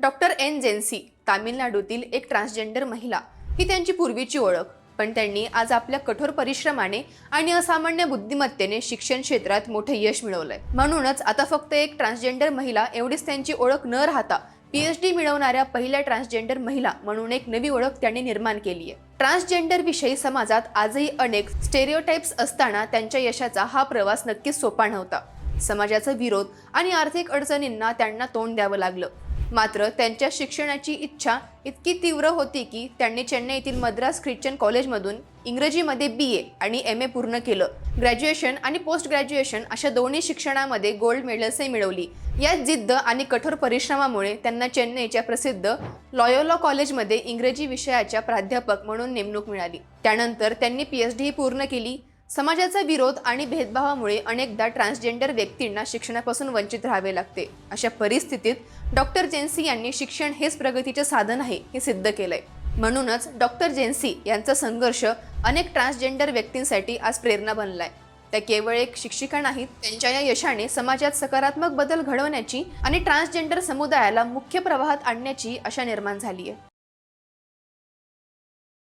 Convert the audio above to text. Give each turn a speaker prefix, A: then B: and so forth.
A: Doctor N जेन्सी तामिळनाडूतील एक transgender महिला. ही त्यांची पूर्वीची ओळख पण त्यांनी आज आपल्या कठोर परिश्रमाने आणि असामान्य बुद्धिमत्तेने शिक्षण क्षेत्रात मोठे यश मिळवलंय. म्हणूनच आता फक्त एक ट्रान्सजेंडर महिला एवढीच त्यांची ओळख न राहता पीएचडी मिळवणाऱ्या पहिल्या ट्रान्सजेंडर महिला म्हणून एक नवी ओळख त्यांनी निर्माण केली आहे. ट्रान्सजेंडर विषयी समाजात आजही अनेक स्टेरिओटाइप्स असताना त्यांच्या यशाचा हा प्रवास नक्कीच सोपा नव्हता. समाजाचा विरोध आणि आर्थिक अडचणींना त्यांना तोंड द्यावं लागलं. मात्र त्यांच्या शिक्षणाची इच्छा इतकी तीव्र होती की त्यांनी चेन्नई येथील मद्रास ख्रिश्चन कॉलेजमधून इंग्रजीमध्ये बी ए आणि एम ए पूर्ण केलं. ग्रॅज्युएशन आणि पोस्ट ग्रॅज्युएशन अशा दोन्ही शिक्षणामध्ये गोल्ड मेडल्सही मिळवली. या जिद्द आणि कठोर परिश्रमामुळे त्यांना चेन्नईच्या प्रसिद्ध लॉयोला कॉलेजमध्ये इंग्रजी विषयाच्या प्राध्यापक म्हणून नेमणूक मिळाली. त्यानंतर त्यांनी पी एच डी पूर्ण केली. समाजाचा विरोध आणि भेदभावामुळे अनेकदा ट्रान्सजेंडर व्यक्तींना शिक्षणापासून वंचित राहावे लागते. अशा परिस्थितीत डॉक्टर जेन्सी यांनी शिक्षण हेच प्रगतीचे साधन आहे हे सिद्ध केलंय. म्हणूनच डॉक्टर जेन्सी यांचा संघर्ष अनेक ट्रान्सजेंडर व्यक्तींसाठी आज प्रेरणा बनलाय. त्या केवळ एक शिक्षिका नाहीत त्यांच्या या यशाने समाजात सकारात्मक बदल घडवण्याची आणि ट्रान्सजेंडर समुदायाला मुख्य प्रवाहात आणण्याची आशा निर्माण झाली आहे